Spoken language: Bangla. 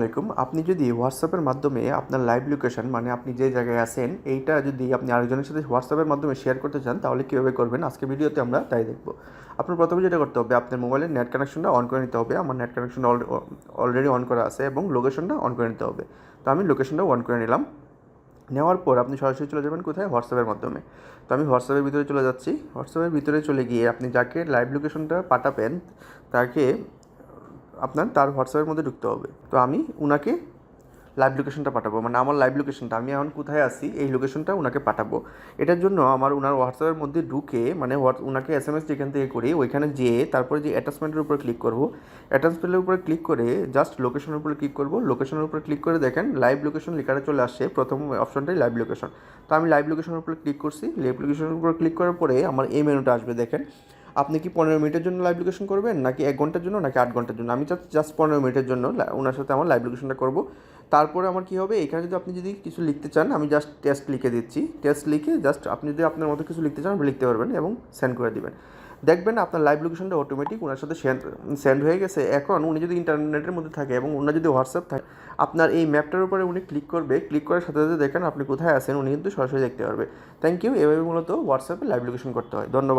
আলাইকুম। আপনি যদি হোয়াটসঅ্যাপের মাধ্যমে আপনার লাইভ লোকেশন মানে আপনি যে জায়গায় আছেন, এইটা যদি আপনি আরেকজনের সাথে হোয়াটসঅ্যাপের মাধ্যমে শেয়ার করতে চান, তাহলে কীভাবে করবেন? আজকে ভিডিওতে আমরা তাই দেখব। আপনার প্রথমে যেটা করতে হবে, আপনার মোবাইলের নেট কানেকশনটা অন করে নিতে হবে। আমার নেট কানেকশনটা অলরেডি অন করা আছে এবং লোকেশনটা অন করে নিতে হবে। তো আমি লোকেশনটা অন করে নিলাম। নেওয়ার পর আপনি সরাসরি চলে যাবেন কোথায়? হোয়াটসঅ্যাপের মাধ্যমে। তো আমি হোয়াটসঅ্যাপের ভিতরে চলে যাচ্ছি। হোয়াটসঅ্যাপের ভিতরে চলে গিয়ে আপনি যাকে লাইভ লোকেশনটা পাঠাবেন, তাকে আপনার তার হোয়াটসঅ্যাপের মধ্যে ঢুকতে হবে। তো আমি ওনাকে লাইভ লোকেশনটা পাঠাবো। মানে আমার লাইভ লোকেশনটা আমি এখন কোথায় আছি, এই লোকেশনটা ওনাকে পাঠাবো। এটার জন্য আমার ওনার হোয়াটসঅ্যাপের মধ্যে ঢুকে মানে উনাকে এস এম এস যেখান থেকে করি, ওইখানে যেয়ে তারপরে যে অ্যাটাচমেন্টের উপর ক্লিক করব অ্যাটাচমেন্টের উপরে ক্লিক করে জাস্ট লোকেশনের উপরে ক্লিক করব। লোকেশনের উপরে ক্লিক করে দেখেন লাইভ লোকেশন লেখাটা চলে আসছে, প্রথম অপশনটাই লাইভ লোকেশন তো আমি লাইভ লোকেশনের উপরে ক্লিক করছি। লাইভ লোকেশনের উপরে ক্লিক করার পরে আমার এই মেনুটা আসবে, দেখেন। আপনি কি পনেরো মিনিটের জন্য লাইভ লোকেশন করবেন? নাকি এক ঘণ্টার জন্য? নাকি আট ঘণ্টার জন্য? আমি জাস্ট জাস্ট পনেরো মিনিটের জন্য ওনার সাথে আমার লাইভ লোকেশনটা করব। তারপরে আমার কি হবে? এখানে যদি আপনি যদি কিছু লিখতে চান, আমি জাস্ট টেস্ট লিখে দিচ্ছি। টেস্ট লিখে জাস্ট আপনি যদি আপনার মতো কিছু লিখতে চান লিখতে পারবেন এবং সেন্ড করে দিবেন। দেখবেন আপনার লাইভ লোকেশনটা অটোমেটিক ওনার সাথে সেন্ড হয়ে গেছে। এখন উনি যদি ইন্টারনেটের মধ্যে থাকে এবং ওনার যদি হোয়াটসঅ্যাপ থাকে, আপনার এই ম্যাপটার উপরে উনি ক্লিক করবে। ক্লিক করার সাথে সাথে দেখেন আপনি কোথায় আছেন, উনি কিন্তু সরাসরি দেখতে পারবে। থ্যাংক ইউ এভাবে মূলত হোয়াটসঅ্যাপে লাইভ লোকেশন করতে হয়। ধন্যবাদ।